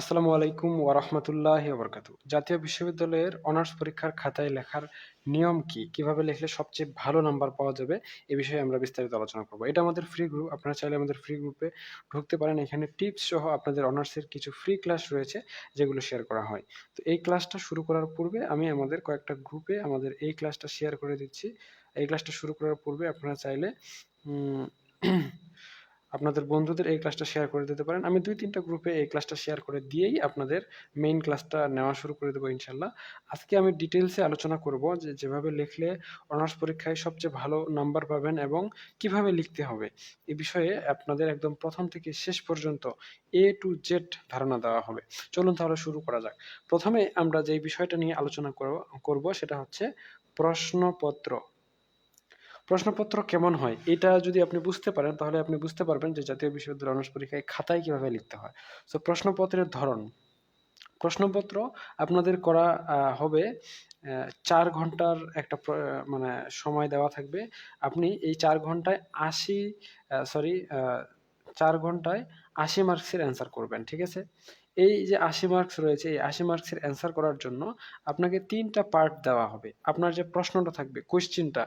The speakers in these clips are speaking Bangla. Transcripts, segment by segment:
আসসালামু আলাইকুম ওয়ারহমতুল্লাহ বরকাতু। জাতীয় বিশ্ববিদ্যালয়ের অনার্স পরীক্ষার খাতায় লেখার নিয়ম কি? কীভাবে লিখলে সবচেয়ে ভালো নাম্বার পাওয়া যাবে? এ বিষয়ে আমরা বিস্তারিত আলোচনা করব। এটা আমাদের ফ্রি গ্রুপ আপনারা চাইলে আমাদের ফ্রি গ্রুপে ঢুকতে পারেন। এখানে টিপস সহ আপনাদের অনার্সের কিছু ফ্রি ক্লাস রয়েছে, যেগুলো শেয়ার করা হয়। তো এই ক্লাসটা শুরু করার পূর্বে আমি আমাদের কয়েকটা গ্রুপে আমাদের এই ক্লাসটা শেয়ার করে দিচ্ছি। এই ক্লাসটা শুরু করার পূর্বে আপনারা চাইলে আপনাদের বন্ধুদের এই ক্লাসটা শেয়ার করে দিতে পারেন। আমি দুই তিনটা গ্রুপে এই ক্লাসটা শেয়ার করে দিয়েই আপনাদের মেইন ক্লাসটা নেওয়া শুরু করে দেবো ইনশাল্লাহ আজকে আমি ডিটেলসে আলোচনা করব যে যেভাবে লিখলে অনার্স পরীক্ষায় সবচেয়ে ভালো নাম্বার পাবেন এবং কীভাবে লিখতে হবে। এ বিষয়ে আপনাদের একদম প্রথম থেকে শেষ পর্যন্ত এ টু জেড ধারণা দেওয়া হবে। চলুন তাহলে শুরু করা যাক। প্রথমে আমরা যে বিষয়টা নিয়ে আলোচনা করব সেটা হচ্ছে প্রশ্নপত্র। প্রশ্নপত্র কেমন হয়, এটা যদি আপনি বুঝতে পারেন, তাহলে আপনি বুঝতে পারবেন যে জাতীয় বিশ্ববিদ্যালয় অনার্স পরীক্ষায় খাতায় কীভাবে লিখতে হয়। সো প্রশ্নপত্রের ধরন। প্রশ্নপত্র আপনাদের করা হবে চার ঘণ্টার একটা মানে সময় দেওয়া থাকবে। আপনি এই চার ঘন্টায় আশি সরি চার ঘন্টায় আশি মার্কসের অ্যান্সার করবেন, ঠিক আছে? এই যে আশি মার্কস রয়েছে, এই আশি মার্কসের অ্যান্সার করার জন্য আপনাকে তিনটা পার্ট দেওয়া হবে। আপনার যে প্রশ্নটা থাকবে কোয়েশ্চেনটা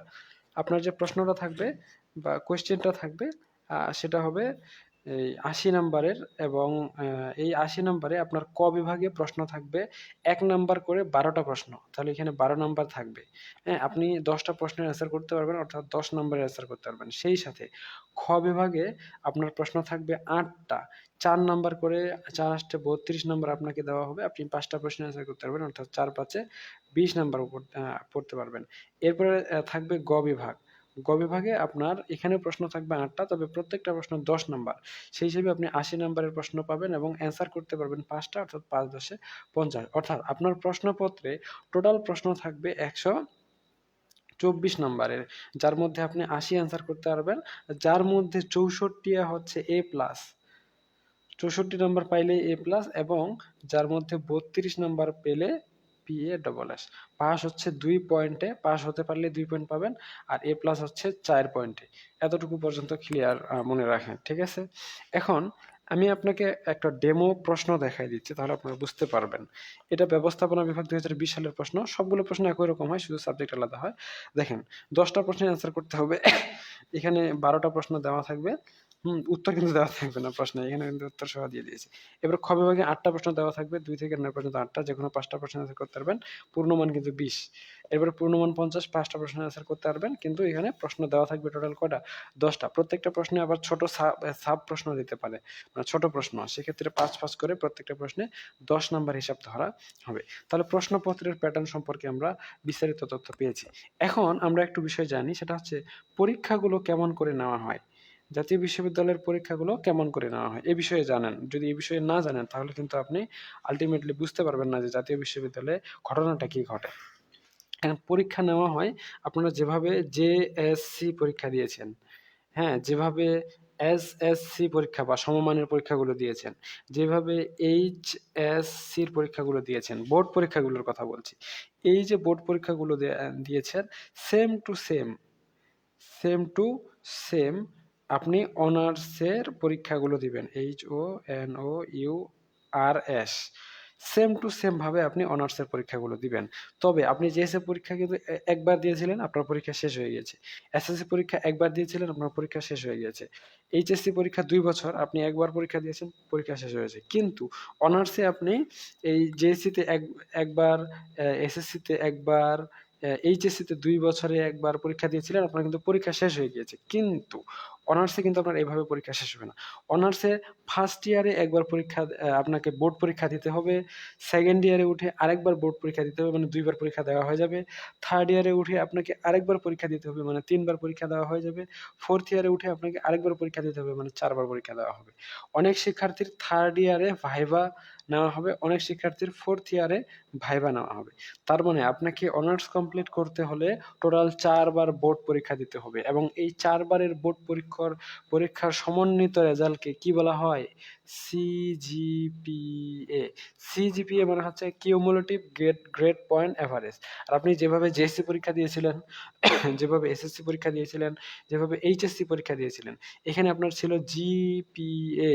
আপনার যে প্রশ্নটা থাকবে বা কোয়েশ্চেনটা থাকবে সেটা হবে এই আশি নাম্বারের এবং এই আশি নাম্বারে আপনার ক বিভাগে প্রশ্ন থাকবে। এক নাম্বার করে বারোটা প্রশ্ন, তাহলে এখানে বারো নাম্বার থাকবে। হ্যাঁ আপনি দশটা প্রশ্নের অ্যান্সার করতে পারবেন, অর্থাৎ দশ নাম্বারের অ্যান্সার করতে পারবেন। সেই সাথে খ বিভাগে আপনার প্রশ্ন থাকবে আটটা। চার নাম্বার করে চার আসতে বত্রিশ নাম্বার আপনাকে দেওয়া হবে। আপনি পাঁচটা প্রশ্নের অ্যান্সার করতে পারবেন, অর্থাৎ চার পাঁচে বিশ নাম্বার পড়তে পারবেন। এরপরে থাকবে গ বিভাগ। গ বিভাগে আপনার এখানে প্রশ্ন থাকবে আটটা, তবে প্রত্যেকটা প্রশ্ন দশ নাম্বার। সেই হিসেবে আপনি আশি নাম্বারের প্রশ্ন পাবেন এবং অ্যান্সার করতে পারবেন পাঁচটা অর্থাৎ পাঁচ দশে পঞ্চাশ। অর্থাৎ আপনার প্রশ্নপত্রে টোটাল প্রশ্ন থাকবে একশো চব্বিশ নাম্বারের, যার মধ্যে আপনি আশি অ্যান্সার করতে পারবেন, যার মধ্যে চৌষট্টি হচ্ছে এ প্লাস চৌষট্টি নাম্বার পাইলে এ প্লাস এবং যার মধ্যে বত্রিশ নাম্বার পেলে পিএ ডবল এস পাস হচ্ছে দুই পয়েন্টে পাস হতে পারলে দুই পয়েন্ট পাবেন, আর এ প্লাস হচ্ছে চার পয়েন্টে এতটুকু পর্যন্ত ক্লিয়ার মনে রাখেন, ঠিক আছে? এখন আমি আপনাকে একটা ডেমো প্রশ্ন দেখাই দিচ্ছি, তাহলে আপনারা বুঝতে পারবেন। এটা ব্যবস্থাপনা বিভাগ দুই হাজার বিশ সালের প্রশ্ন। সবগুলো প্রশ্ন একই রকম হয়, শুধু সাবজেক্ট আলাদা হয়। দেখেন, দশটা প্রশ্নের অ্যান্সার করতে হবে। এখানে বারোটা প্রশ্ন দেওয়া থাকবে। উত্তর কিন্তু দেওয়া থাকবে না প্রশ্নে, এখানে কিন্তু উত্তর সহ দিয়ে দিয়েছি। এবার খ বিভাগে আটটা প্রশ্ন দেওয়া থাকবে, দুই থেকে নয় পর্যন্ত আটটা, যে কোনো পাঁচটা প্রশ্ন অ্যান্সার করতে পারবেন। পূর্ণমান কিন্তু বিশ। এরপরে পূর্ণমান পঞ্চাশ, পাঁচটা প্রশ্ন অ্যান্সার করতে পারবেন, কিন্তু এখানে প্রশ্ন দেওয়া থাকবে টোটাল কটা দশটা। প্রত্যেকটা প্রশ্নে আবার ছোট সাব প্রশ্ন দিতে পারে মানে ছোট প্রশ্ন। সেক্ষেত্রে পাঁচ পাঁচ করে প্রত্যেকটা প্রশ্নে দশ নাম্বার হিসাব ধরা হবে। তাহলে প্রশ্নপত্রের প্যাটার্ন সম্পর্কে আমরা বিস্তারিত তথ্য পেয়েছি। এখন আমরা একটু বিষয় জানি, সেটা হচ্ছে পরীক্ষাগুলো কেমন করে নেওয়া হয়? জাতীয় বিশ্ববিদ্যালয়ের পরীক্ষাগুলো কেমন করে নেওয়া হয়? এ বিষয়ে জানেন। যদি এ বিষয়ে না জানেন, তাহলে কিন্তু আপনি আলটিমেটলি বুঝতে পারবেন না যে জাতীয় বিশ্ববিদ্যালয়ে ঘটনাটা কী ঘটে। পরীক্ষা নেওয়া হয়, আপনারা যেভাবে জে এস পরীক্ষা দিয়েছেন হ্যাঁ যেভাবে এস এস সি পরীক্ষা বা সমমানের পরীক্ষাগুলো দিয়েছেন, যেভাবে এইচ এস সির পরীক্ষাগুলো দিয়েছেন, বোর্ড পরীক্ষাগুলোর কথা বলছি, এই যে বোর্ড পরীক্ষাগুলো দিয়েছেন same to same same to same আপনি অনার্সের পরীক্ষাগুলো দিবেন H O N O U R S same to same ভাবে আপনি অনার্সের পরীক্ষাগুলো দিবেন। তবে আপনি জেএসএ পরীক্ষা কিন্তু একবার দিয়েছিলেন, আপনার পরীক্ষা শেষ হয়ে গেছে। এসএসসি পরীক্ষা একবার দিয়েছিলেন, আপনার পরীক্ষা শেষ হয়ে গেছে। এইচএসসি পরীক্ষা দুই বছর, আপনি একবার পরীক্ষা দিয়েছেন, পরীক্ষা শেষ হয়েছে কিন্তু অনার্সে আপনি এই জেএসসিতে এক, একবার এসএসসিতে একবার এইচএসসিতে দুই বছরে একবার পরীক্ষা দিয়েছিলেন, আপনার কিন্তু পরীক্ষা শেষ হয়ে গিয়েছে। কিন্তু অনার্সে কিন্তু আপনার এইভাবে পরীক্ষা শেষ হবে না। অনার্সে ফার্স্ট ইয়ারে একবার পরীক্ষা আপনাকে বোর্ড পরীক্ষা দিতে হবে। সেকেন্ড ইয়ারে উঠে আরেকবার বোর্ড পরীক্ষা দিতে হবে মানে দুইবার পরীক্ষা দেওয়া হয়ে যাবে। থার্ড ইয়ারে উঠে আপনাকে আরেকবার পরীক্ষা দিতে হবে মানে তিনবার পরীক্ষা দেওয়া হয়ে যাবে। ফোর্থ ইয়ারে উঠে আপনাকে আরেকবার পরীক্ষা দিতে হবে মানে চারবার পরীক্ষা দেওয়া হবে। অনেক শিক্ষার্থীর থার্ড ইয়ারে ভাইবা নেওয়া হবে। অনেক শিক্ষার্থীর ফোর্থ ইয়ারে ভাইবা নেওয়া হবে। তার মানে আপনাকে অনার্স কমপ্লিট করতে হলে টোটাল চারবার বোর্ড পরীক্ষা দিতে হবে এবং এই চারবারের বোর্ড পরীক্ষার পরীক্ষার সমন্বিত রেজাল্টকে কি বলা হয়? সিজিপিএ সিজিপিএ মানে হচ্ছে cumulative grade grade point average আর আপনি যেভাবে জেএসসি পরীক্ষা দিয়েছিলেন, যেভাবে এসএসসি পরীক্ষা দিয়েছিলেন, যেভাবে এইচএসসি পরীক্ষা দিয়েছিলেন, এখানে আপনার ছিল জিপিএ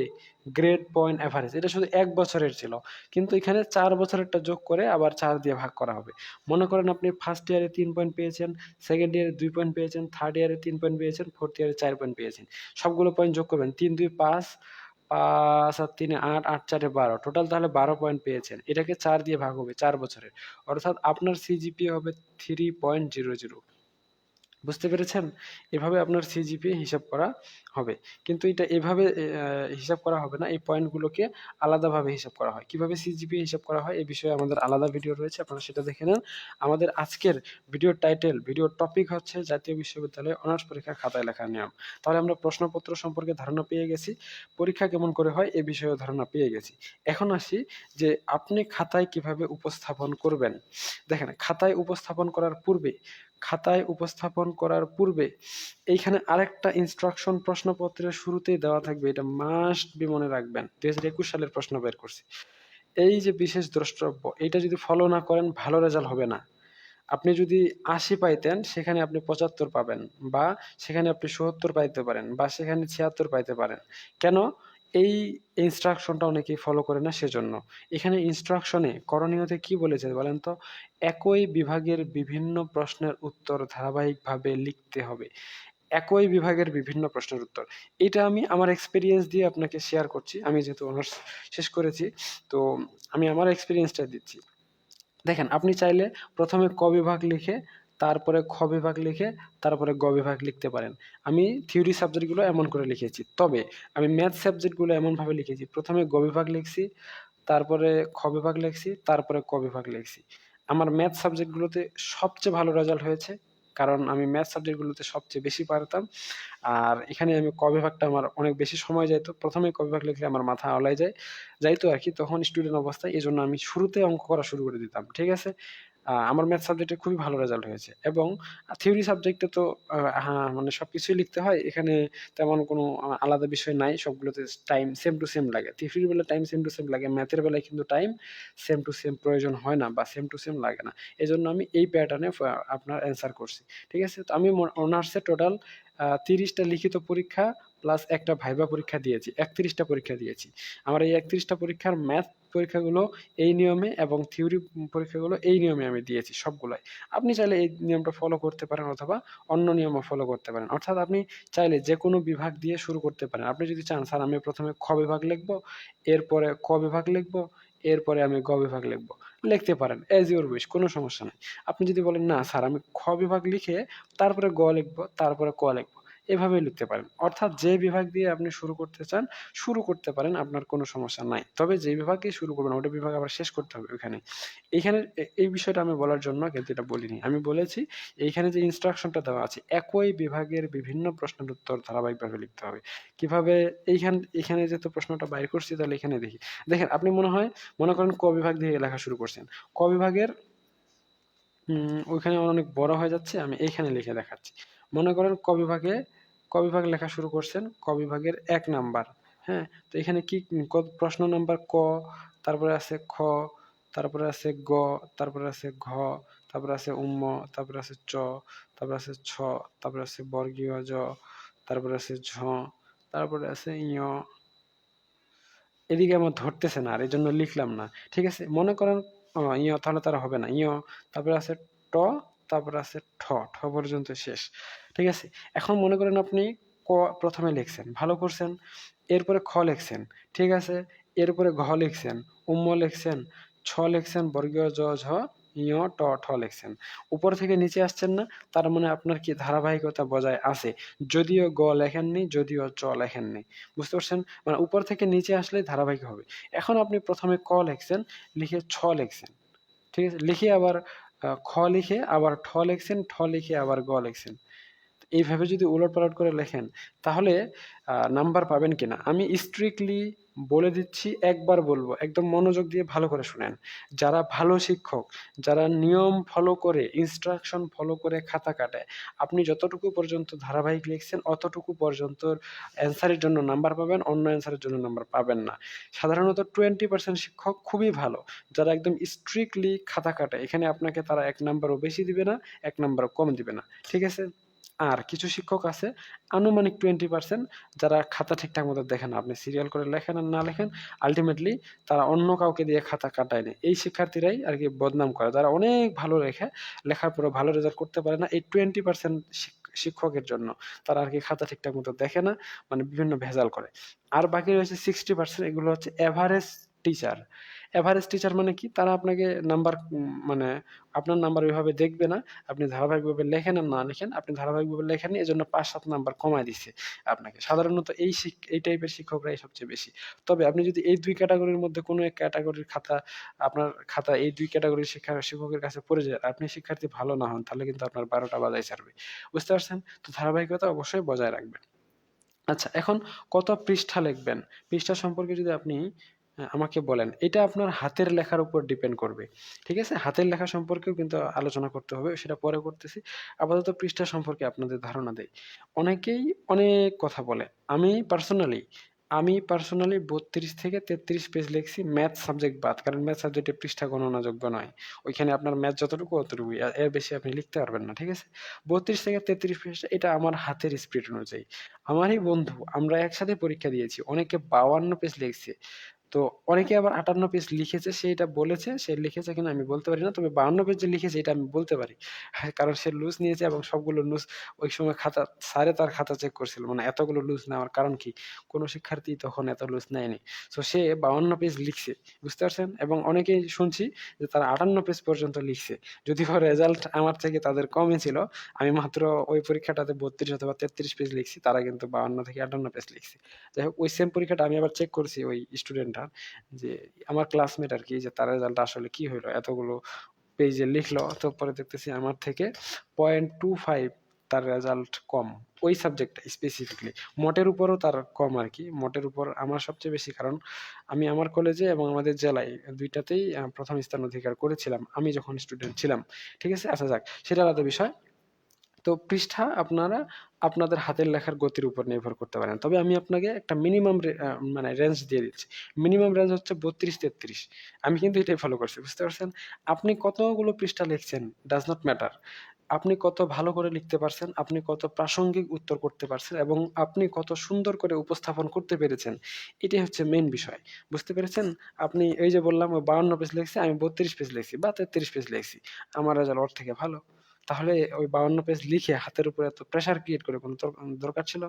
গ্রেড পয়েন্ট অ্যাভারেজ এটা শুধু এক বছরের ছিল, কিন্তু এখানে চার বছরেরটা যোগ করে আবার চার দিয়ে ভাগ করা হবে। মনে করেন আপনি ফার্স্ট ইয়ারে তিন পয়েন্ট পেয়েছেন সেকেন্ড ইয়ারে দুই পয়েন্ট পেয়েছেন থার্ড ইয়ারে তিন পয়েন্ট পেয়েছেন ফোর্থ ইয়ারে চার পয়েন্ট পেয়েছেন। সবগুলো পয়েন্ট যোগ করবেন, তিন, দুই, পাঁচ পাঁচ আর তিনে, আট আট, চারে বারো। টোটাল তাহলে বারো পয়েন্ট পেয়েছেন। এটাকে চার দিয়ে ভাগ হবে চার বছরের। অর্থাৎ আপনার সিজিপি হবে থ্রি পয়েন্ট জিরো জিরো বুঝতে পেরেছেন? এভাবে আপনার সিজিপিএ হিসাব করা হবে। কিন্তু এটা এভাবে হিসাব করা হবে না। এই পয়েন্টগুলোকে আলাদাভাবে হিসাব করা হয়। কীভাবে সিজিপিএ হিসাব করা হয়? এই বিষয়ে আমাদের আলাদা ভিডিও রয়েছে। আপনারা সেটা দেখে নেন। আমাদের আজকের ভিডিওর টাইটেল ভিডিওর টপিক হচ্ছে জাতীয় বিশ্ববিদ্যালয়ে অনার্স পরীক্ষা খাতায় লেখার নিয়ম। তাহলে আমরা প্রশ্নপত্র সম্পর্কে ধারণা পেয়ে গেছি। পরীক্ষা কেমন করে হয়? এ বিষয়েও ধারণা পেয়ে গেছি। এখন আসি যে আপনি খাতায় কীভাবে উপস্থাপন করবেন? দেখেন, খাতায় উপস্থাপন করার পূর্বে খাতায় উপস্থাপন করার পূর্বে এইখানে আরেকটা ইনস্ট্রাকশন প্রশ্নপত্রের শুরুতেই দেওয়া থাকবে, এটা মাস্ট বি মনে রাখবেন। দুই হাজার একুশ সালের প্রশ্ন বের করছি। এই যে বিশেষ দ্রষ্টব্য এটা যদি ফলো না করেন, ভালো রেজাল্ট হবে না। আপনি যদি আশি পাইতেন, সেখানে আপনি পঁচাত্তর পাবেন, বা সেখানে আপনি সত্তর পাইতে পারেন, বা সেখানে ছিয়াত্তর পাইতে পারেন। কেন? এই ইনস্ট্রাকশনটা অনেকেই ফলো করে না সেজন্য। এখানে ইনস্ট্রাকশনে করণীয়তে কি বলেছে বলেন তো? একই বিভাগের বিভিন্ন প্রশ্নের উত্তর ধারাবাহিকভাবে লিখতে হবে। একই বিভাগের বিভিন্ন প্রশ্নের উত্তর। এটা আমি আমার এক্সপিরিয়েন্স দিয়ে আপনাকে শেয়ার করছি। আমি যেহেতু অনার্স শেষ করেছি, তো আমি আমার এক্সপিরিয়েন্সটা দিচ্ছি। দেখেন, আপনি চাইলে প্রথমে ক বিভাগ লিখে তারপরে খ বিভাগ লিখে তারপরে গ বিভাগ লিখতে পারেন। আমি থিওরি সাবজেক্টগুলো এমন করে লিখেছি। তবে আমি ম্যাথ সাবজেক্টগুলো এমনভাবে লিখেছি। প্রথমে গ বিভাগ লিখছি, তারপরে খ বিভাগ লিখছি, তারপরে ক বিভাগ লিখছি। আমার ম্যাথ সাবজেক্টগুলোতে সবচেয়ে ভালো রেজাল্ট হয়েছে, কারণ আমি ম্যাথ সাবজেক্টগুলোতে সবচেয়ে বেশি পারতাম। আর এখানে আমি ক বিভাগটা আমার অনেক বেশি সময় যাইতো। প্রথমে ক বিভাগ লিখলে আমার মাথা আওলায় যায়, যাইতো আর কি। তখন স্টুডেন্ট অবস্থায় এই জন্য আমি শুরুতে অঙ্ক করা শুরু করে দিতাম। ঠিক আছে? আমার ম্যাথ সাবজেক্টে খুবই ভালো রেজাল্ট হয়েছে। এবং থিওরি সাবজেক্টে তো হ্যাঁ মানে সব কিছুই লিখতে হয়। এখানে তেমন কোনো আলাদা বিষয় নাই। সবগুলোতে টাইম সেম টু সেম লাগে। থিওরির বেলায় টাইম সেম টু সেম লাগে। ম্যাথের বেলায় কিন্তু টাইম সেম টু সেম প্রয়োজন হয় না বা সেম টু সেম লাগে না। এই জন্য আমি এই প্যাটার্নে আপনার অ্যান্সার করছি। ঠিক আছে? তো আমি অনার্সে টোটাল তিরিশটা লিখিত পরীক্ষা প্লাস একটা ভাইবা পরীক্ষা দিয়েছি, একত্রিশটা পরীক্ষা দিয়েছি। আমার এই একত্রিশটা পরীক্ষার ম্যাথ পরীক্ষাগুলো এই নিয়মে এবং থিওরি পরীক্ষাগুলো এই নিয়মে আমি দিয়েছি সবগুলাই। আপনি চাইলে এই নিয়মটা ফলো করতে পারেন অথবা অন্য নিয়মও ফলো করতে পারেন। অর্থাৎ আপনি চাইলে যে কোনো বিভাগ দিয়ে শুরু করতে পারেন। আপনি যদি চান, স্যার, আমি প্রথমে খ বিভাগ লিখব, এরপরে ক বিভাগ লিখব এরপরে আমি গ বিভাগ লিখব। লিখতে পারেন এজ ইউর উইশ কোনো সমস্যা নেই। আপনি যদি বলেন, না, স্যার, আমি খ বিভাগ লিখে তারপরে গ লিখব, তারপরে ক লিখব। এভাবে লিখতে পারেন। অর্থাৎ যে বিভাগ দিয়ে আপনি শুরু করতে চান, শুরু করতে পারেন, আপনার কোনো সমস্যা নাই। তবে যে বিভাগে শুরু করবেন, ওটা বিভাগ আবার শেষ করতে হবে ওখানে। এইখানে এ- এই বিষয়টা আমি বলার জন্য কিন্তু এটা বলিনি। আমি বলেছি, এইখানে যে ইনস্ট্রাকশনটা দেওয়া আছে, একই বিভাগের বিভিন্ন প্রশ্নের উত্তর ধারাবাহিকভাবে লিখতে হবে। কীভাবে এইখান, এখানে যেহেতু প্রশ্নটা বাইর করছি, তাহলে এখানে দেখি। দেখেন, আপনি মনে হয়, মনে করেন ক বিভাগ দিয়ে লেখা শুরু করছেন। ক বিভাগের ওইখানে অনেক বড় হয়ে যাচ্ছে, আমি এইখানে লিখে দেখাচ্ছি। মনে করেন ক বিভাগে ক বিভাগ লেখা শুরু করছেন ক বিভাগের এক নাম্বার হ্যাঁ তো এখানে কি প্রশ্ন নাম্বার ক তারপরে আছে খ তারপরে আছে গ তারপরে আছে ঘ তারপরে আছে উম্ম তারপরে আছে চ তারপরে আছে ছ তারপরে আছে বর্গীয় জ তারপরে আছে ঝ তারপরে আছে ইয় এদিকে আমার ধরতেছে না আর এই জন্য লিখলাম না ঠিক আছে মনে করেন ইয় তাহলে তার হবে না ইয় তারপরে আছে ট তারপরে আছে ঠ ঠ পর্যন্ত শেষ। ঠিক আছে? এখন মনে করেন আপনি ক প্রথমে লিখছেন, ভালো করছেন, এরপরে খ লিখছেন, ঠিক আছে? এরপরে ঘ লিখছেন, উম্ম লিখছেন, ছ লিখছেন, বর্গীয় জ, ঝ ইয় ট, ঠ লিখছেন। উপর থেকে নিচে আসছেন না, তার মানে আপনার কি ধারাবাহিকতা বজায় আছে? যদিও গ লেখেননি, যদিও চ লেখেননি। বুঝতে পারছেন? মানে উপর থেকে নিচে আসলে ধারাবাহিক হবে। এখন আপনি প্রথমে ক লিখছেন, লিখে ছ লিখছেন। ঠিক আছে? লিখে আবার খ লিখে আবার ঠ লিখছেন ঠ লিখে আবার গ লিখছেন। এইভাবে যদি উলট পালট করে লেখেন, তাহলে নাম্বার পাবেন কিনা? আমি স্ট্রিক্টলি বলে দিচ্ছি, একবার বলব, একদম মনোযোগ দিয়ে ভালো করে শুনেন। যারা ভালো শিক্ষক, যারা নিয়ম ফলো করে ইনস্ট্রাকশন ফলো করে খাতা কাটায় আপনি যতটুকু পর্যন্ত ধারাবাহিক লিখছেন, অতটুকু পর্যন্ত অ্যান্সারের জন্য নাম্বার পাবেন, অন্য অ্যান্সারের জন্য নাম্বার পাবেন না। সাধারণত টোয়েন্টি পার্সেন্ট শিক্ষক খুবই ভালো, যারা একদম স্ট্রিক্টলি খাতা কাটে, এখানে আপনাকে তারা এক নাম্বারও বেশি দিবে না, এক নাম্বারও কম দিবে না। ঠিক আছে? আর কিছু শিক্ষক আছে, আনুমানিক টোয়েন্টি পার্সেন্ট যারা খাতা ঠিকঠাক মতো দেখে না। আপনি সিরিয়াল করে লেখেন আর না লেখেন আলটিমেটলি তারা অন্য কাউকে দিয়ে খাতা কাটায় না। এই শিক্ষার্থীরাই আর কি বদনাম করে। যারা অনেক ভালো লেখে, লেখার পরে ভালো রেজাল্ট করতে পারে না এই টোয়েন্টি পার্সেন্ট শিক্ষকের জন্য। তারা আর কি খাতা ঠিকঠাক মতো দেখে না মানে বিভিন্ন ভেজাল করে। আর বাকি রয়েছে সিক্সটি পার্সেন্ট এগুলো হচ্ছে এভারেজ টিচার এভারেজ টিচার মানে কি? তারা আপনাকে নাম্বার মানে আপনার নাম্বার ওইভাবে দেখবে না। আপনি ধারাবাহিকভাবে লেখেন আর না লেখেন, আপনি ধারাবাহিকভাবে লেখেন এই জন্য পাঁচ, সাত নাম্বার কমায় দিচ্ছে আপনাকে। সাধারণত এই এই টাইপের শিক্ষকরাই সবচেয়ে বেশি। তবে আপনি যদি এই দুই ক্যাটাগরির মধ্যে কোনো এক ক্যাটাগরির খাতা, আপনার খাতা এই দুই ক্যাটাগরির শিক্ষা, শিক্ষকের কাছে পড়ে যায় আপনি শিক্ষার্থী ভালো না হন, তাহলে কিন্তু আপনার বারোটা বাজায় ছাড়বে। বুঝতে পারছেন? তো ধারাবাহিকতা অবশ্যই বজায় রাখবেন। আচ্ছা এখন কত পৃষ্ঠা লিখবেন? পৃষ্ঠা সম্পর্কে যদি আপনি আমাকে বলেন। এটা আপনার হাতের লেখার উপর ডিপেন্ড করবে। ঠিক আছে? হাতের লেখা সম্পর্কেও কিন্তু আলোচনা করতে হবে, সেটা পরে করতেছি। আপাতত পৃষ্ঠা সম্পর্কে আপনাদের ধারণা দেই। অনেকেই অনেক কথা বলে। আমি পার্সোনালি আমি পার্সোনালি বত্রিশ থেকে তেত্রিশ পেজ লিখছি ম্যাথ সাবজেক্ট বাদ, কারণ ম্যাথ সাবজেক্টে পৃষ্ঠা গণনাযোগ্য নয়। ওইখানে আপনার ম্যাথ যতটুকু অতটুকুই এর বেশি আপনি লিখতে পারবেন না, ঠিক আছে? বত্রিশ থেকে তেত্রিশ পৃষ্ঠা এটা আমার হাতের স্পিড অনুযায়ী। আমারই বন্ধু, আমরা একসাথে পরীক্ষা দিয়েছি, অনেকে বাউান্ন পেজ লিখছে। তো অনেকে আবার আটান্ন পেজ লিখেছে সে এটা বলেছে সে লিখেছে কিনা আমি বলতে পারি না তবে বাউন্ন পেজ যে লিখেছে এটা আমি বলতে পারি। হ্যাঁ, কারণ সে লুজ নিয়েছে এবং সবগুলো লুজ ওই সময় খাতা স্যারে তার খাতা চেক করছিল। মানে এতগুলো লুজ নেওয়ার কারণ কি? কোনো শিক্ষার্থী তখন এত লুজ নেয়নি। তো সে বাউন্ন পেজ লিখছে বুঝতে পারছেন? এবং অনেকেই শুনছি যে তারা আটান্ন পেজ পর্যন্ত লিখছে। যদিও রেজাল্ট আমার থেকে তাদের কমই ছিল আমি মাত্র ওই পরীক্ষাটাতে বত্রিশ অথবা তেত্রিশ পেজ লিখছি তারা কিন্তু বাউন্ন থেকে আটান্ন পেজ লিখছে। যাই হোক ওই সেম পরীক্ষাটা আমি আবার চেক করছি ওই স্টুডেন্টটা যে আমার ক্লাসমেট আর কি যে তার রেজাল্ট আসলে কি হলো এতগুলো পেজে লিখলো, তো পরে দেখতেছি আমার থেকে পয়েন্ট টু ফাইভ তার রেজাল্ট কম। ওই সাবজেক্টটা স্পেসিফিকলি মোটের উপরও তার কম আর কি মোটের উপর আমার সবচেয়ে বেশি কারণ, আমি আমার কলেজে এবং আমাদের জেলায় দুইটাতেই প্রথম স্থান অধিকার করেছিলাম। আমি যখন স্টুডেন্ট ছিলাম, ঠিক আছে? আচ্ছা যাক, সেটা আলাদা বিষয়। তো পৃষ্ঠা আপনারা আপনাদের হাতের লেখার গতির উপর নির্ভর করতে পারেন। তবে আমি আপনাকে একটা মিনিমাম মানে রেঞ্জ দিয়ে দিচ্ছি। মিনিমাম রেঞ্জ হচ্ছে বত্রিশ তেত্রিশ। আমি কিন্তু এটাই ফলো করছি, বুঝতে পারছেন? আপনি কতগুলো পৃষ্ঠা লিখছেন ডাজ নট ম্যাটার আপনি কত ভালো করে লিখতে পারছেন, আপনি কত প্রাসঙ্গিক উত্তর করতে পারছেন এবং আপনি কত সুন্দর করে উপস্থাপন করতে পেরেছেন, এটাই হচ্ছে মেন বিষয়। বুঝতে পেরেছেন? আপনি এই যে বললাম ওই বাউন্ন পেজ লিখছি, আমি বত্রিশ পেজ লিখছি, বা তেত্রিশ পেজ লিখছি। আমার রেজাল্ট থেকে ভালো। তাহলে ওই বাউন্ন পেজ লিখে হাতের উপরে এত প্রেশার ক্রিয়েট করে কোনো দরকার ছিল?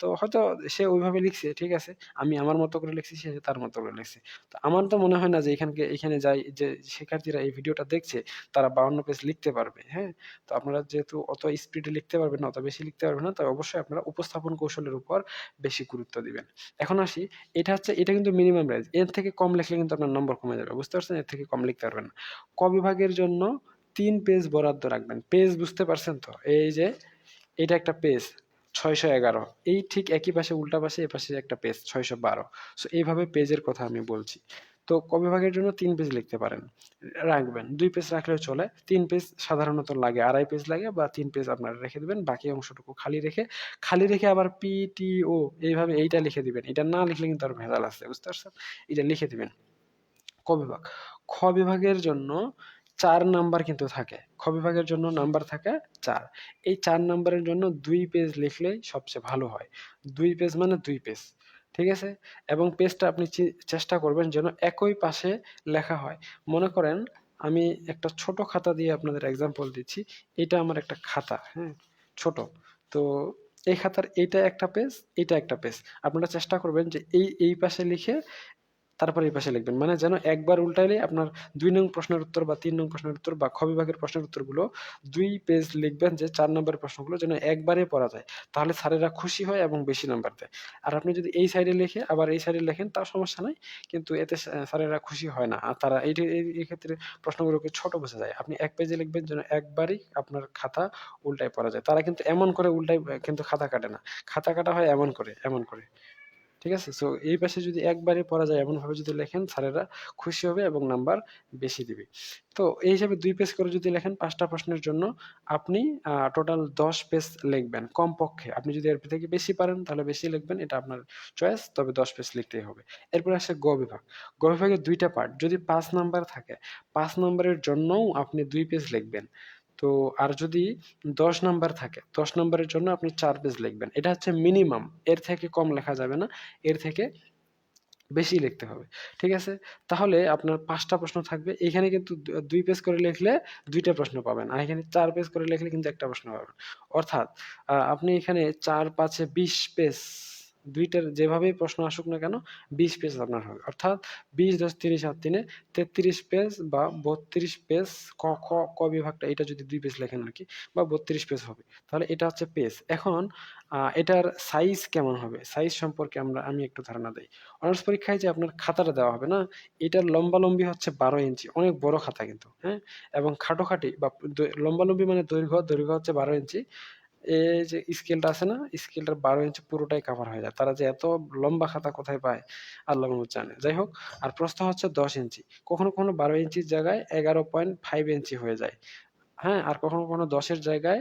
তো হয়তো সে ওইভাবে লিখছে, ঠিক আছে? আমি আমার মতো করে লিখছি, সে তার মতো করে লিখছে। তো আমার তো মনে হয় না যে এখানকে, এখানে যাই, যে শিক্ষার্থীরা এই ভিডিওটা দেখছে, তারা বাউন্ন পেজ লিখতে পারবে হ্যাঁ? তো আপনারা যেহেতু অত স্পিডে লিখতে পারবেন না, অত বেশি লিখতে পারবেন না তবে অবশ্যই আপনারা উপস্থাপন কৌশলের উপর বেশি গুরুত্ব দিবেন। এখন আসি, এটা হচ্ছে, এটা কিন্তু মিনিমাম রেঞ্জ এর থেকে কম লিখলে কিন্তু আপনার নম্বর কমে যাবে, বুঝতে পারছেন? এর থেকে কম লিখতে পারবেন না। ক বিভাগের জন্য তিন পেজ বরাদ্দ রাখবেন। পেজ বুঝতে পারছেন তো? এই যে, এটা একটা পেজ ছয়শো এগারো। এই ঠিক একই পাশে, উল্টা পাশে, এ পাশে একটা পেজ ছয়শো বারো। সো এইভাবে পেজের কথা আমি বলছি। তো ক বিভাগের জন্য তিন পেজ লিখতে পারেন। রাখবেন। দুই পেজ রাখলেও চলে। তিন পেজ সাধারণত লাগে, আড়াই পেজ লাগে বা তিন পেজ আপনারা রেখে দেবেন। বাকি অংশটুকু খালি রেখে খালি রেখে আবার পিটিও এইভাবে এইটা লিখে দিবেন। এটা না লিখলে কিন্তু আর ভেজাল আছে, বুঝতে পারছেন? এটা লিখে দিবেন। ক বিভাগ খ বিভাগের জন্য চার নাম্বার কিন্তু থাকে। খ বিভাগের জন্য নাম্বার থাকে চার। এই চার নাম্বারের জন্য দুই পেজ লিখলেই সবচেয়ে ভালো হয়। দুই পেজ মানে দুই পেজ ঠিক আছে? এবং পেজটা আপনি চেষ্টা করবেন যেন একই পাশে লেখা হয়। মনে করেন আমি একটা ছোট খাতা দিয়ে আপনাদের এক্সাম্পল দিচ্ছি। এটা আমার একটা খাতা হ্যাঁ? ছোট। তো এই খাতার এইটা একটা পেজ এটা একটা পেজ আপনারা চেষ্টা করবেন যে এই এই পাশে লিখে তারপরে এই পাশে লিখবেন। মানে যেন একবার উল্টাইলে আপনার দুই নং প্রশ্নের উত্তর বা তিন নং প্রশ্নের উত্তর বা খ বিভাগের প্রশ্নের উত্তরগুলো দুই পেজ লিখবেন যে চার নম্বরের প্রশ্নগুলো যেন একবারে পড়া যায়। তাহলে স্যারেরা খুশি হয় এবং বেশি নাম্বার দেয়। আর আপনি যদি এই সাইডে লিখে আবার এই সাইডে লেখেন তাও সমস্যা নাই, কিন্তু এতে স্যারেরা খুশি হয় না। আর তারা এই- এই ক্ষেত্রে প্রশ্নগুলোকে ছোট বোঝা যায়। আপনি এক পেজে লিখবেন যেন একবারই আপনার খাতা উল্টায় পড়া যায়। তারা কিন্তু এমন করে উল্টায়, কিন্তু খাতা কাটে না। খাতা কাটা হয় এমন করে এমন করে। ঠিক আছে? সো এই পাশে যদি একবারে পড়া যায় এমনভাবে যদি লেখেন, স্যারেরা খুশি হবে এবং নাম্বার বেশি দিবে। তো এই হিসাবে দুই পেজ করে যদি লেখেন পাঁচটা প্রশ্নের জন্য, আপনি টোটাল দশ পেজ লিখবেন কমপক্ষে। আপনি যদি এর থেকে বেশি পারেন, তাহলে বেশি লিখবেন, এটা আপনার চয়েস তবে দশ পেজ লিখতেই হবে। এরপরে আসে গ বিভাগ। গ বিভাগের দুইটা পার্ট যদি পাঁচ নাম্বার থাকে, পাঁচ নাম্বারের জন্যও আপনি দুই পেজ লিখবেন। তো আর যদি দশ নাম্বার থাকে, দশ নাম্বারের জন্য আপনি চার পেজ লিখবেন। এটা হচ্ছে মিনিমাম এর থেকে কম লেখা যাবে না, এর থেকে বেশি লিখতে হবে, ঠিক আছে? তাহলে আপনার পাঁচটা প্রশ্ন থাকবে, এখানে কিন্তু দুই পেজ করে লিখলে দুইটা প্রশ্ন পাবেন, আর এখানে চার পেজ করে লিখলে কিন্তু একটা প্রশ্ন পাবেন। অর্থাৎ আপনি এখানে চার, পাঁচে বিশ পেজ দুইটার যেভাবেই প্রশ্ন আসুক না কেন, বিশ পেজ আপনার হবে। অর্থাৎ বিশ দশ তিরিশ আর তিনে তেত্রিশ পেজ বা বত্রিশ পেজ ক ক ক বিভাগটা এটা যদি দুই পেজ লেখেন আর কি, বা বত্রিশ পেজ হবে। তাহলে এটা হচ্ছে পেজ এখন এটার সাইজ কেমন হবে? সাইজ সম্পর্কে আমরা, আমি একটু ধারণা দেই। অনার্স পরীক্ষায় যে আপনার খাতাটা দেওয়া হবে না, এটার লম্বালম্বি হচ্ছে বারো ইঞ্চি। অনেক বড় খাতা কিন্তু হ্যাঁ? এবং খাটোখাটি বা লম্বালম্বি মানে দৈর্ঘ্য দৈর্ঘ্য হচ্ছে বারো ইঞ্চি। এই যে স্কেলটা আছে না স্কেলটার বারো ইঞ্চি পুরোটাই কাভার হয়ে যায়। তারা যে এত লম্বা খাতা কোথায় পায়, আল্লাহ জানে। যাই হোক, আর প্রস্থ হচ্ছে দশ ইঞ্চি কখনো কখনো বারো ইঞ্চির জায়গায় এগারো পয়েন্ট ফাইভ ইঞ্চি হয়ে যায়। হ্যাঁ আর কখনো কখনো দশের জায়গায়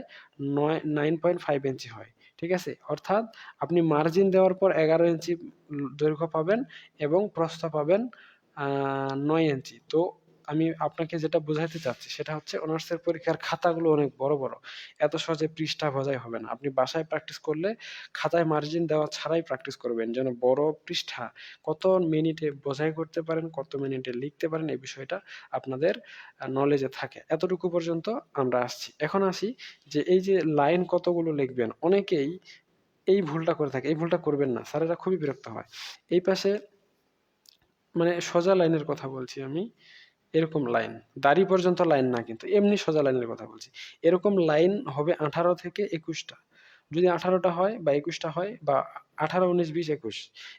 নয় নাইন পয়েন্ট ফাইভ ইঞ্চি হয়। ঠিক আছে? অর্থাৎ আপনি মার্জিন দেওয়ার পর এগারো ইঞ্চি দৈর্ঘ্য পাবেন এবং প্রস্থ পাবেন নয় ইঞ্চি তো আমি আপনাকে যেটা বোঝাতে চাচ্ছি সেটা হচ্ছে অনার্সের পরীক্ষার খাতাগুলো অনেক বড় বড়। এত সহজে পৃষ্ঠা বোঝাই হবে না। আপনি বাসায় প্র্যাকটিস করলে খাতায় মার্জিন দেওয়া ছাড়াই প্র্যাকটিস করবেন যেন বড় পৃষ্ঠা কত মিনিটে বোঝাই করতে পারেন, কত মিনিটে লিখতে পারেন এই বিষয়টা আপনাদের নলেজে থাকে। এতটুকু পর্যন্ত আমরা আসছি। এখন আসি যে এই যে লাইন কতগুলো লিখবেন, অনেকেই এই ভুলটা করে থাকে, এই ভুলটা করবেন না। স্যারেরা খুবই বিরক্ত হয়। এই পাশে মানে সোজা লাইনের কথা বলছি আমি। এরকম লাইন। দাড়ি পর্যন্ত লাইন না কিন্তু, এমনি সোজা লাইনের কথা বলছি। এরকম লাইন হবে আঠারো থেকে একুশটা। যদি আঠারোটা হয় বা একুশটা হয় বা আঠারো, উনিশ, বিশ, একুশ,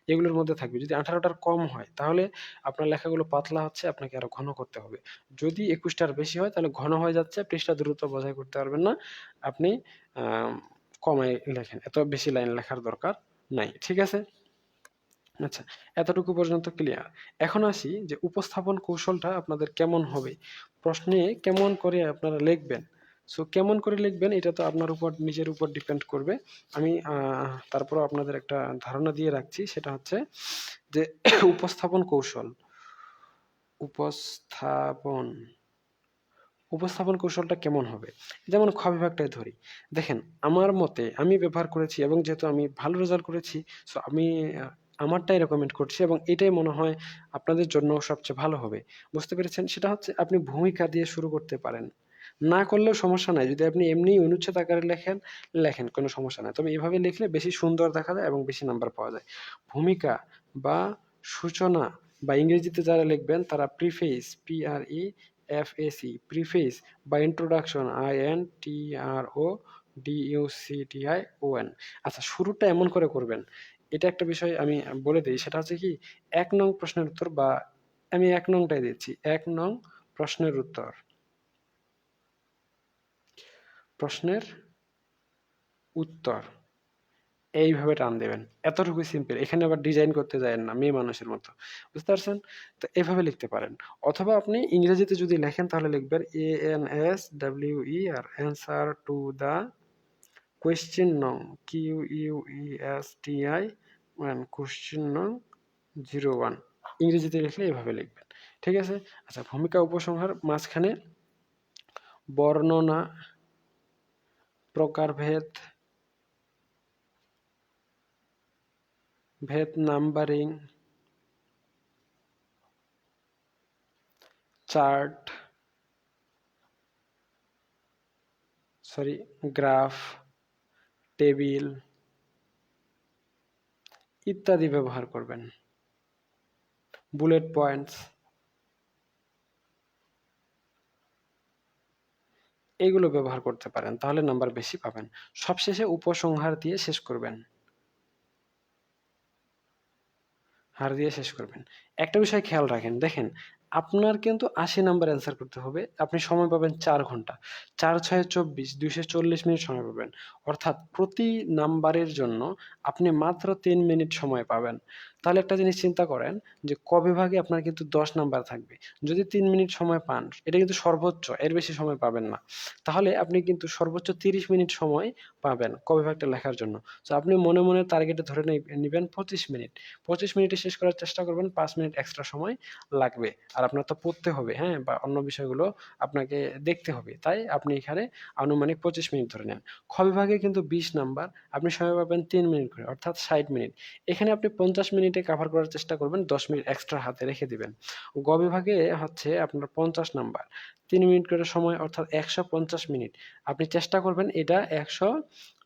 এগুলোর মধ্যে থাকবে। যদি আঠারোটার কম হয়, তাহলে আপনার লেখাগুলো পাতলা হচ্ছে, আপনাকে আরও ঘন করতে হবে। যদি একুশটার বেশি হয়, তাহলে ঘন হয়ে যাচ্ছে, পৃষ্ঠা দ্রুত বোঝাই করতে পারবেন না। আপনি কমায় লেখেন। এত বেশি লাইন লেখার দরকার নাই। ঠিক আছে? আচ্ছা এতটুকু পর্যন্ত ক্লিয়ার এখন আসি যে উপস্থাপন কৌশলটা আপনাদের কেমন হবে? প্রশ্নে কেমন করে আপনারা লিখবেন? সো কেমন করে লিখবেন এটা তো আপনার উপর, নিজের উপর ডিপেন্ড করবে। আমি তারপরও আপনাদের একটা ধারণা দিয়ে রাখছি, সেটা হচ্ছে যে উপস্থাপন কৌশল। উপস্থাপন উপস্থাপন কৌশলটা কেমন হবে? যেমন খ বিভাগটাই ধরি। দেখেন, আমার মতে আমি ব্যবহার করেছি এবং যেহেতু আমি ভালো রেজাল্ট করেছি সো আমি আমারটাই রেকমেন্ড করছি এবং এটাই মনে হয় আপনাদের জন্য সবচেয়ে ভালো হবে। বুঝতে পেরেছেন? সেটা হচ্ছে আপনি ভূমিকা দিয়ে শুরু করতে পারেন। না করলেও সমস্যা নাই। যদি আপনি এমনি অনুচ্ছেদ আকারে লেখেন লেখেন, কোনো সমস্যা নাই। তবে এভাবে লিখলে বেশি সুন্দর দেখা যায় এবং বেশি নাম্বার পাওয়া যায়। ভূমিকা বা সূচনা বা ইংরেজিতে যারা লিখবেন, তারা preface P R E F A C preface বা introduction I N T R O D U C T I O N আচ্ছা শুরুটা এমন করে করবেন। এটা একটা বিষয় আমি বলে দিই, সেটা হচ্ছে কি, এক নং প্রশ্নের উত্তর বা আমি এক নংটাই দিচ্ছি, এক নং প্রশ্নের উত্তর। প্রশ্নের উত্তর। এইভাবে টান দেবেন এতটুকু সিম্পল এখানে আবার ডিজাইন করতে যায় না, মেয়ে মানুষের মতো। বুঝতে পারছেন? তো এভাবে লিখতে পারেন। অথবা আপনি ইংরেজিতে যদি লেখেন, তাহলে লিখবেন A N S W E R answer to the question নং Q U E S T I one question নং জিরো ওয়ান ইংরেজিতে লিখলে এভাবে লিখবেন। ঠিক আছে? আচ্ছা ভূমিকা উপসংহার মাঝখানে বর্ণনা, প্রকারভেদ, ভেদ numbering, chart, sorry, graph table ইত্যাদি ব্যবহার করবেন। Bullet points. এইগুলো ব্যবহার করতে পারেন, তাহলে নাম্বার বেশি পাবেন। সবশেষে উপসংহার দিয়ে শেষ করবেন। হার দিয়ে শেষ করবেন। একটা বিষয় খেয়াল রাখেন, দেখেন আপনার কিন্তু আশি নাম্বার অ্যান্সার করতে হবে। আপনি সময় পাবেন চার ঘণ্টা। চার, ছয়, চব্বিশ, দুইশো চল্লিশ মিনিট সময় পাবেন। অর্থাৎ প্রতি নাম্বারের জন্য আপনি মাত্র তিন মিনিট সময় পাবেন। তাহলে একটা জিনিস চিন্তা করেন যে ক বিভাগে আপনার কিন্তু দশ নাম্বার থাকবে। যদি তিন মিনিট সময় পান, এটা কিন্তু সর্বোচ্চ, এর বেশি সময় পাবেন না। তাহলে আপনি কিন্তু সর্বোচ্চ তিরিশ মিনিট সময় পাবেন ক বিভাগটা লেখার জন্য। তো আপনি মনে মনে টার্গেটে ধরে নেবেন পঁচিশ মিনিট। পঁচিশ মিনিটে শেষ করার চেষ্টা করবেন, পাঁচ মিনিট এক্সট্রা সময় লাগবে। আর আপনার তো পড়তে হবে হ্যাঁ বা অন্য বিষয়গুলো আপনাকে দেখতে হবে। তাই আপনি এখানে আনুমানিক পঁচিশ মিনিট ধরে নেন। খ বিভাগে কিন্তু বিশ নাম্বার, আপনি সময় পাবেন তিন মিনিট করে, অর্থাৎ ষাট মিনিট। এখানে আপনি পঞ্চাশ মিনিটে কাভার করার চেষ্টা করবেন, দশ মিনিট এক্সট্রা হাতে রেখে দিবেন। গ বিভাগে হচ্ছে আপনার পঞ্চাশ নাম্বার তিন মিনিট করে সময়, অর্থাৎ একশো পঞ্চাশ মিনিট। আপনি চেষ্টা করবেন এটা একশো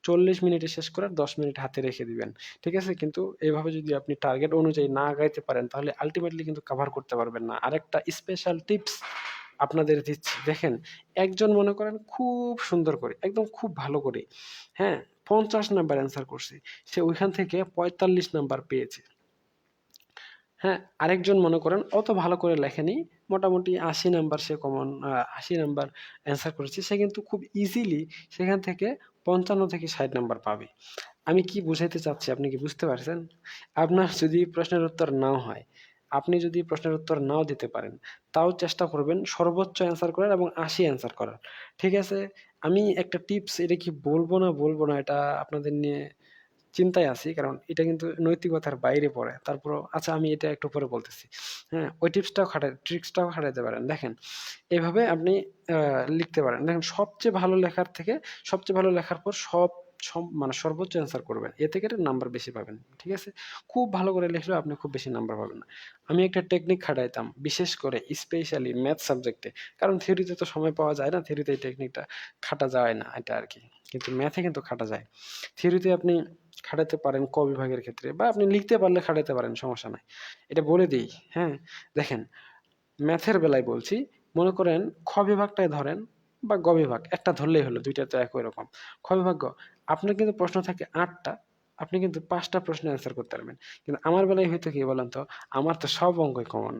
চল্লিশ মিনিটে শেষ করার দশ মিনিট হাতে রেখে দিবেন। ঠিক আছে? কিন্তু এইভাবে যদি আপনি টার্গেট অনুযায়ী না গাইতে পারেন, তাহলে আলটিমেটলি কিন্তু কাভার করতে পারবেন না। আরেকটা স্পেশাল টিপস আপনাদের দিচ্ছি। দেখেন, একজন মনে করেন খুব সুন্দর করে, একদম খুব ভালো করে হ্যাঁ পঞ্চাশ নাম্বার অ্যান্সার করছে। সে ওইখান থেকে পঁয়তাল্লিশ নাম্বার পেয়েছে। হ্যাঁ আরেকজন মনে করেন অত ভালো করে লেখেনি, মোটামুটি আশি নাম্বার সে কমন আশি নাম্বার অ্যান্সার করেছে, সে কিন্তু খুব ইজিলি সেখান থেকে পঞ্চান্ন থেকে ষাট নাম্বার পাবে। আমি কি বুঝাইতে চাচ্ছি, আপনি কি বুঝতে পারছেন? আপনার যদি প্রশ্নের উত্তর নাও হয়, আপনি যদি প্রশ্নের উত্তর নাও দিতে পারেন, তাও চেষ্টা করবেন সর্বোচ্চ অ্যান্সার করার এবং আশি অ্যান্সার করার। ঠিক আছে? আমি একটা টিপস এটা কি বলব না বলব না, এটা আপনাদের নিয়ে চিন্তায় আছি, কারণ এটা কিন্তু নৈতিকতার বাইরে পড়ে। তারপরও আচ্ছা আমি এটা একটু পরে বলতেছি। হ্যাঁ ওই টিপসটাও খাটাই, ট্রিক্সটাও খাটাইতে পারেন। দেখেন, এভাবে আপনি লিখতে পারেন। দেখেন, সবচেয়ে ভালো লেখার থেকে, সবচেয়ে ভালো লেখার পর সব মানে সর্বোচ্চ অ্যান্সার করবেন। এ থেকে নাম্বার বেশি পাবেন, ঠিক আছে? খুব ভালো করে লিখলেও আপনি খুব বেশি নাম্বার পাবেন না। আমি একটা টেকনিক খাটাইতাম, বিশেষ করে স্পেশালি ম্যাথ সাবজেক্টে কারণ থিওরিতে তো সময় পাওয়া যায় না থিওরিতে এই টেকনিকটা খাটা যায় না, এটা আর কি। কিন্তু ম্যাথে কিন্তু খাটা যায়। থিওরিতে আপনি খাটাতে পারেন ক বিভাগের ক্ষেত্রে বা আপনি লিখতে পারলে খাটাতে পারেন, সমস্যা নাই। এটা বলে দিই হ্যাঁ? দেখেন ম্যাথের বেলায় বলছি, মনে করেন খ বিভাগটাই ধরেন বা গ বিভাগ, একটা ধরলেই হলো, দুইটা তো একই রকম। খ বিভাগ গ, আপনার কিন্তু প্রশ্ন থাকে আটটা, আপনি কিন্তু পাঁচটা প্রশ্নের অ্যান্সার করতে পারবেন। কিন্তু আমার বেলায় হয়তো কি বলেন তো, আমার তো সব অঙ্কই কমন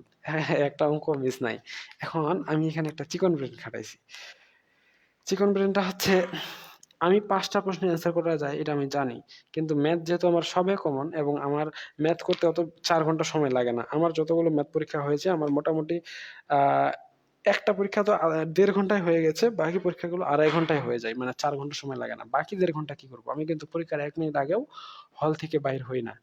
একটা অঙ্ক মিস নাই। এখন আমি এখানে একটা চিকন ব্রেন খাটাইছি। চিকন ব্রেনটা হচ্ছে আমি পাঁচটা প্রশ্নের অ্যান্সার করা যায়, এটা আমি জানি। কিন্তু ম্যাথ যেহেতু আমার সবে কমন এবং আমার ম্যাথ করতে অত চার ঘণ্টা সময় লাগে না। আমার যতগুলো ম্যাথ পরীক্ষা হয়েছে, আমার মোটামুটি একটা পরীক্ষা তো দেড় ঘন্টায় হয়ে গেছে, বাকি পরীক্ষাগুলো আড়াই ঘন্টায় হয়ে যায়। মানে চার ঘণ্টা সময় লাগে না। বাকি দেড় ঘণ্টা কি করব? আমি কিন্তু পরীক্ষার এক মিনিট আগেও হল থেকে বাইর হই না।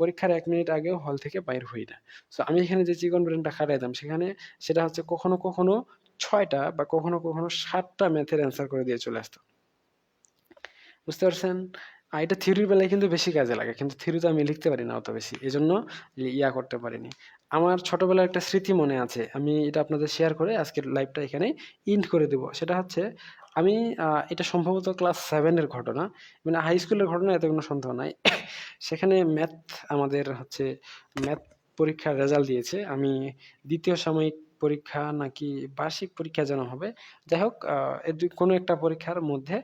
পরীক্ষার এক মিনিট আগেও হল থেকে বাইর হই না। সো আমি এখানে যে চিকন ব্রেনটা খাটাইতাম সেখানে সেটা হচ্ছে কখনো কখনো ছয়টা বা কখনো কখনো সাতটা ম্যাথের অ্যান্সার করে দিয়ে চলে আসতো বুঝতে পারছেন? আর এটা থিওরির বেলায় কিন্তু বেশি কাজে লাগে, কিন্তু থিওরিতে আমি লিখতে পারি না অত বেশি এই জন্য ইয়া করতে পারিনি। আমার ছোটবেলার একটা স্মৃতি মনে আছে, আমি এটা আপনাদের শেয়ার করে আজকের লাইভটা এখানে ইন্ড করে দেব। সেটা হচ্ছে, আমি এটা সম্ভবত ক্লাস সেভেনের ঘটনা মানে হাই স্কুলের ঘটনা এত কোনো সন্দেহ নাই। সেখানে ম্যাথ আমাদের হচ্ছে ম্যাথ পরীক্ষার রেজাল্ট দিয়েছে। আমি দ্বিতীয় সাময়িক পরীক্ষা নাকি বার্ষিক পরীক্ষা যেন হবে, যাই হোক কোনো একটা পরীক্ষার মধ্যে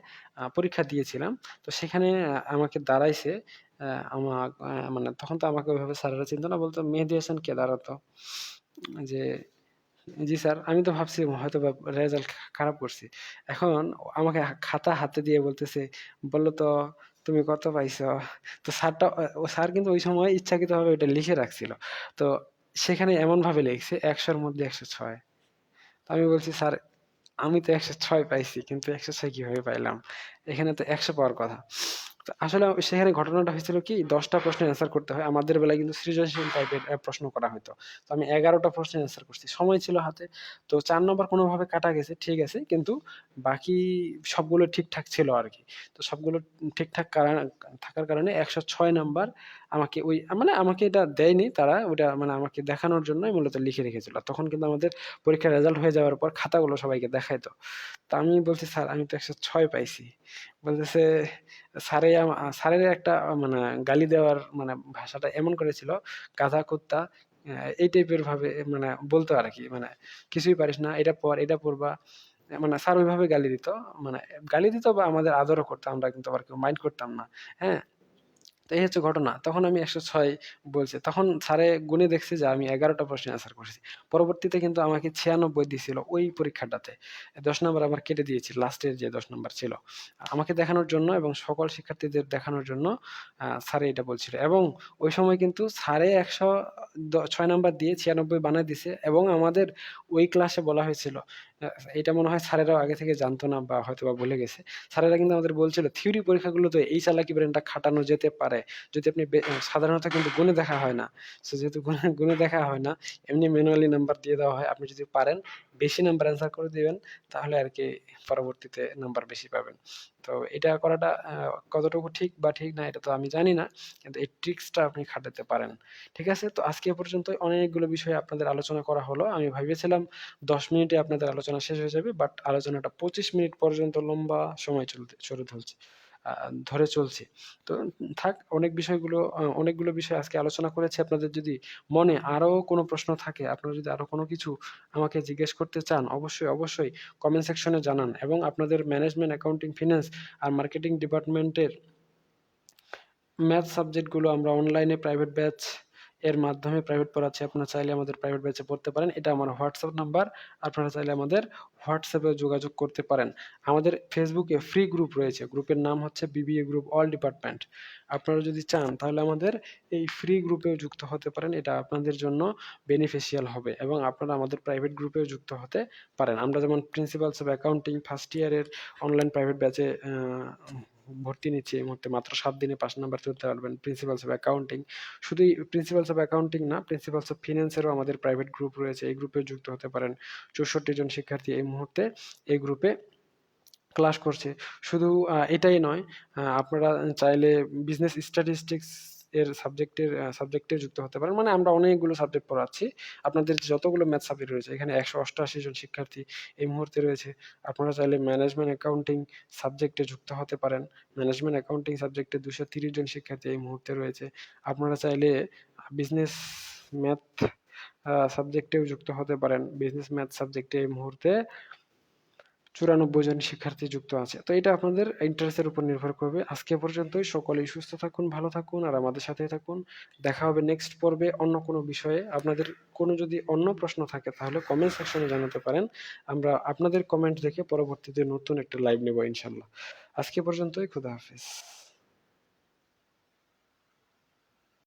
পরীক্ষা দিয়েছিলাম। তো সেখানে আমাকে দাঁড়াইছে আমার মানে তখন তো আমাকে ওইভাবে স্যারেরা চিনতো না, বলতো, মেহেদি হাসান কে দাঁড়াতো? যে, জি স্যার, আমি তো ভাবছি হয়তো রেজাল্ট খারাপ করছি। এখন আমাকে খাতা হাতে দিয়ে বলতেছে, বলল তো, তুমি কত পাইছো? তো স্যারটা, ও, স্যার কিন্তু ওই সময় ইচ্ছাকৃতভাবে ওইটা লিখে রাখছিল। তো সেখানে এমনভাবে লিখছে, একশোর মধ্যে একশো ছয়। তো আমি বলছি, স্যার, আমি তো একশো ছয় পাইছি, কিন্তু একশো ছয় কীভাবে পাইলাম? এখানে তো একশো পাওয়ার কথা। তো আসলে সেখানে ঘটনাটা হয়েছিল কি, দশটা প্রশ্নের অ্যান্সার করতে হয়। আমাদের বেলায় কিন্তু সৃজনশীল টাইপের প্রশ্ন করা হতো তো আমি এগারোটা প্রশ্নের অ্যান্সার করছি। সময় ছিল হাতে। তো চার নম্বর কোনোভাবে কাটা গেছে, ঠিক আছে, কিন্তু বাকি সবগুলো ঠিকঠাক ছিল আর কি তো সবগুলো ঠিকঠাক কারণ থাকার কারণে একশো ছয় নাম্বার আমাকে ওই মানে আমাকে এটা দেয়নি তারা, ওটা মানে আমাকে দেখানোর জন্যই মূলত লিখে রেখেছিল। তখন কিন্তু আমাদের পরীক্ষার রেজাল্ট হয়ে যাওয়ার পর খাতাগুলো সবাইকে দেখাইতো তা। আমি বলছি, স্যার, আমি তো একশো ছয় পাইছি। বলতেছে, স্যারে স্যারের একটা মানে গালি দেওয়ার মানে ভাষাটা এমন করেছিল, গাধা কুত্তা এই টাইপের ভাবে মানে বলতো আর কি মানে কিছুই পারিস না, এটা পর, এটা পড়বা মানে স্যার ওইভাবে গালি দিত মানে গালি দিত বা আমাদের আদরও করতো, আমরা কিন্তু আবার কেউ মাইন্ড করতাম না হ্যাঁ? তো এই হচ্ছে ঘটনা। তখন আমি একশো ছয় বলছি। তখন স্যারে গুনে দেখছি যে আমি এগারোটা প্রশ্ন অ্যান্সার করছি। পরবর্তীতে কিন্তু আমাকে ছিয়ানব্বই দিয়েছিল ওই পরীক্ষাটাতে। দশ নম্বর আমার কেটে দিয়েছি লাস্টের যে দশ নম্বর ছিল। আমাকে দেখানোর জন্য এবং সকল শিক্ষার্থীদের দেখানোর জন্য স্যারে এটা বলছিল। এবং ওই সময় কিন্তু স্যারে একশো ছয় নম্বর দিয়ে ছিয়ানব্বই বানায় দিছে এবং আমাদের ওই ক্লাসে বলা হয়েছিল এটা মনে হয় স্যারেরাও আগে থেকে জানতো না বা হয়তো বা ভুলে গেছে। স্যারেরা কিন্তু আমাদের বলছিল, থিওরি পরীক্ষাগুলো তো এই চালাকি ব্রেনটা খাটানো যেতে পারে। যদি আপনি সাধারণত কিন্তু গুনে দেখা হয় না। সো যেহেতু গুণে গুণে দেখা হয় না, এমনি ম্যানুয়ালি নাম্বার দিয়ে দেওয়া হয়। আপনি যদি পারেন বেশি নাম্বার অ্যান্সার করে দিবেন, তাহলে আর কি পরবর্তীতে নাম্বার বেশি পাবেন। তো এটা করাটা কতটুকু ঠিক বা ঠিক না, এটা তো আমি জানি না, কিন্তু এই ট্রিক্সটা আপনি খাটাতে পারেন। ঠিক আছে? তো আজকে পর্যন্ত অনেকগুলো বিষয়ে আপনাদের আলোচনা করা হলো। আমি ভেবেছিলাম দশ মিনিটে আপনাদের আলোচনা শেষ হয়ে যাবে বাট আলোচনাটা পঁচিশ মিনিট পর্যন্ত লম্বা সময় চলতে, চলে চলছে। ধরে চলছে। তো থাক, অনেক বিষয়গুলো অনেকগুলো বিষয় আজকে আলোচনা করেছি। আপনাদের যদি মনে আরও কোনো প্রশ্ন থাকে, আপনারা যদি আরও কোনো কিছু আমাকে জিজ্ঞেস করতে চান, অবশ্যই অবশ্যই কমেন্ট সেকশনে জানান। এবং আপনাদের ম্যানেজমেন্ট অ্যাকাউন্টিং ফিনান্স আর মার্কেটিং ডিপার্টমেন্টের ম্যাথ সাবজেক্টগুলো আমরা অনলাইনে প্রাইভেট ব্যাচ এর মাধ্যমে প্রাইভেট পড়াচ্ছি, আপনারা চাইলে আমাদের প্রাইভেট ব্যাচে পড়তে পারেন। এটা আমার হোয়াটসঅ্যাপ নাম্বার আপনারা চাইলে আমাদের হোয়াটসঅ্যাপে যোগাযোগ করতে পারেন। আমাদের ফেসবুকে ফ্রি গ্রুপ রয়েছে। গ্রুপের নাম হচ্ছে বিবিএ গ্রুপ অল ডিপার্টমেন্ট আপনারা যদি চান, তাহলে আমাদের এই ফ্রি গ্রুপেও যুক্ত হতে পারেন। এটা আপনাদের জন্য বেনিফিশিয়াল হবে এবং আপনারা আমাদের প্রাইভেট গ্রুপেও যুক্ত হতে পারেন। আমরা যেমন প্রিন্সিপালস অফ অ্যাকাউন্টিং ফার্স্ট ইয়ারের অনলাইন প্রাইভেট ব্যাচে ভর্তি নিচ্ছি এই মুহূর্তে। মাত্র সাত দিনে পাঁচ নাম্বার তুলতে পারবেন প্রিন্সিপালস অফ অ্যাকাউন্টিং শুধুই প্রিন্সিপালস অফ অ্যাকাউন্টিং না প্রিন্সিপালস অফ ফিন্যান্সেরও আমাদের প্রাইভেট গ্রুপ রয়েছে। এই গ্রুপে যুক্ত হতে পারেন। চৌষট্টি জন শিক্ষার্থী এই মুহূর্তে এই গ্রুপে ক্লাস করছে। শুধু এটাই নয় আপনারা চাইলে বিজনেস স্ট্যাটিস্টিক্স এর সাবজেক্টের সাবজেক্টে যুক্ত হতে পারেন। মানে আমরা অনেকগুলো সাবজেক্ট পড়াচ্ছি। আপনাদের যতগুলো ম্যাথ সাবজেক্ট রয়েছে, এখানে একশো অষ্টআশি জন শিক্ষার্থী এই মুহূর্তে রয়েছে। আপনারা চাইলে ম্যানেজমেন্ট অ্যাকাউন্টিং সাবজেক্টে যুক্ত হতে পারেন। ম্যানেজমেন্ট অ্যাকাউন্টিং সাবজেক্টে দুশো তিরিশ জন শিক্ষার্থী এই মুহূর্তে রয়েছে। আপনারা চাইলে বিজনেস ম্যাথ সাবজেক্টেও যুক্ত হতে পারেন। বিজনেস ম্যাথ সাবজেক্টে এই মুহূর্তে চুরানব্বই জন শিক্ষার্থী যুক্ত আছে। তো এটা আপনাদের ইন্টারেস্টের উপর নির্ভর করবে। আজকে পর্যন্তই। সকলেই সুস্থ থাকুন, ভালো থাকুন আর আমাদের সাথে থাকুন। দেখা হবে নেক্সট পর্বে অন্য কোনো বিষয়ে। আপনাদের কোনো যদি অন্য প্রশ্ন থাকে তাহলে কমেন্ট সেকশনে জানাতে পারেন। আমরা আপনাদের কমেন্ট দেখে পরবর্তীতে নতুন একটা লাইভ নেব ইনশাল্লাহ আজকে পর্যন্তই। খুদা হাফেজ।